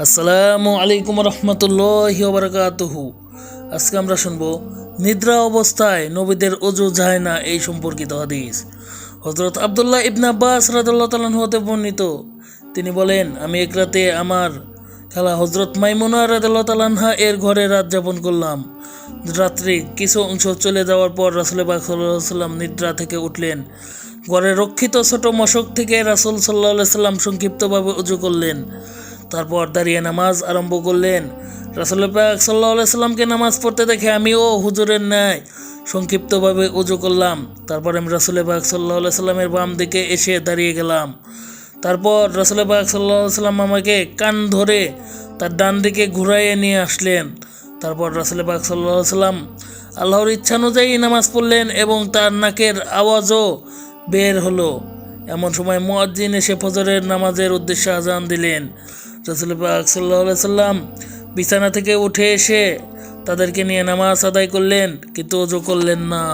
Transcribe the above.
আসসালামু আলাইকুম রহমতুল্লাহ বারকাতুহু। আজকে আমরা শুনব, নিদ্রা অবস্থায় নবীদের অজু যায় না এই সম্পর্কিত হাদিস। হজরত আবদুল্লাহ ইবনা আব্বাস রাদাল্লাহ তালান হতে বর্ণিত। তিনি বলেন, আমি এক রাতে আমার খালা হজরত মাইমুনা রাদাল্লাহ তালানহা এর ঘরে রাত যাপন করলাম। রাত্রে কিছু অংশ চলে যাওয়ার পর রাসুল সাল্লাম নিদ্রা থেকে উঠলেন। ঘরে রক্ষিত ছোট মশক থেকে রাসুল সাল্লাহ সাল্লাম সংক্ষিপ্তভাবে উজু করলেন। তারপর দাঁড়িয়ে নামাজ আরম্ভ করলেন। রাসুল পাক সাল্লাহ সাল্লামকে নামাজ পড়তে দেখে আমিও হুজুরের ন্যায়, সংক্ষিপ্তভাবে উজু করলাম। তারপর আমি রাসুল পাক সাল্লাহ সাল্লামের বাম দিকে এসে দাঁড়িয়ে গেলাম। তারপর রাসুল পাক সাল্লাহ সাল্লাম আমাকে কান ধরে তার ডান দিকে ঘুরাইয়ে নিয়ে আসলেন। তারপর রাসুল পাক সাল্লাহ সাল্লাম আল্লাহর ইচ্ছানুযায়ী নামাজ পড়লেন এবং তার নাকের আওয়াজও বের হলো। এমন সময় মুয়াজ্জিন এসে ফজরের নামাজের উদ্দেশ্যে আজান দিলেন। রসুল পাক সাল্লাম বিছানা থেকে উঠে এসে তাদেরকে নিয়ে নামাজ আদায় করলেন, কিন্তু অজু করলেন না।